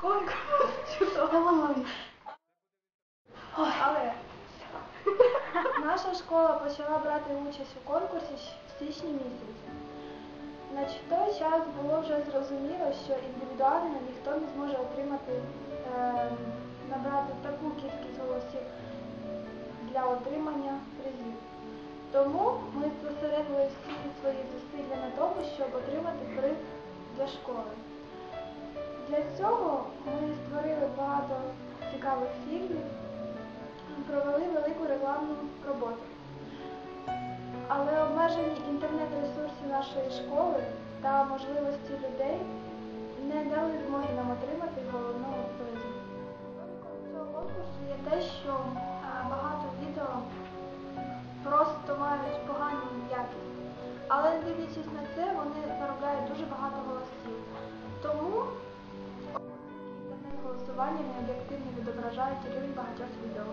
Конкурс чудово. Але наша школа почала брати участь у конкурсі в січні місяці. В той час було вже зрозуміло, що індивідуально ніхто не зможе отримати, е, набрати таку кількість голосів для отримання призів. Тому ми зосередили всі свої зусилля на тому, щоб отримати приз для школи. Для цього ми створили багато цікавих фільмів, провели велику рекламну роботу. Але обмежені інтернет-ресурси нашої школи та можливості людей не дали змоги нам отримати головного призу. Цього конкурсу є те, що е, багато відео просто мають погану якість. Але дивлячись на це, вони заробляють дуже багато голосів. Тому інтернет-голосування необ'єктивно відображають рівень багатьох відео.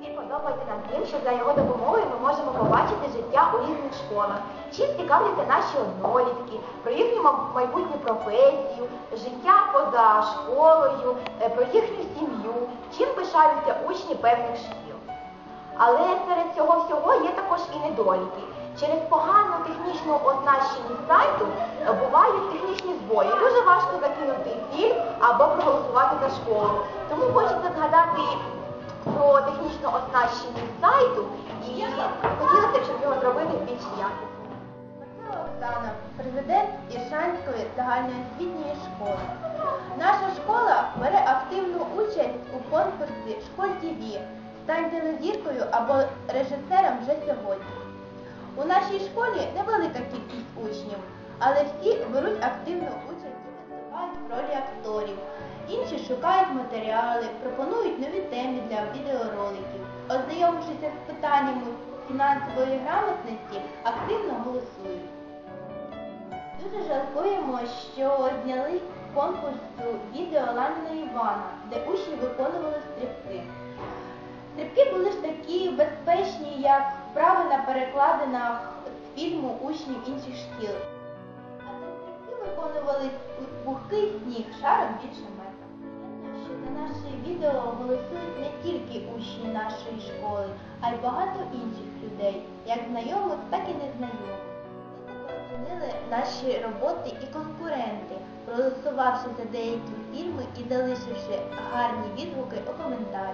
Він подобається нам тим, що за його допомогою ми можемо побачити життя у різних школах. Чим цікавляться наші однолітки, про їхню майбутню професію, життя поза школою, е, про їхню сім'ю, чим пишаються учні певних шкіл. Але серед цього всього є також і недоліки. Через погану технічну оснащеність сайту е, бувають технічні збої. Дуже важко закинути фільм або проголосувати за школу. Тому хочеться згадати про технічну оснащеність сайту і хотілося щоб його зробити більш якісно. Оксана, президент Іршанської загальноосвітньої школи. Наша школа бере активну участь у конкурсі Школь ТВ. Стань телезіркою або режисером вже сьогодні. Нашій школі невелика кількість учнів, але всі беруть активну участь і виступають в ролі акторів. Інші шукають матеріали, пропонують нові теми для відеороликів. Ознайомившися з питаннями фінансової грамотності, активно голосують. Дуже жалкуємо, що зняли конкурсу відео Ланіна Івана, де учні виконували стрибки. Стрибки були ж такі безпечні, як вправи перекладинах фільму учнів інших шкіл. А стрибки виконували пухкий сніг шаром більше метра. Що за наше відео голосують не тільки учні нашої школи, а й багато інших людей, як знайомих, так і незнайомих. Оцінили наші роботи і конкуренти, проголосувавши за деякі фільми і залишивши гарні відгуки у коментарях.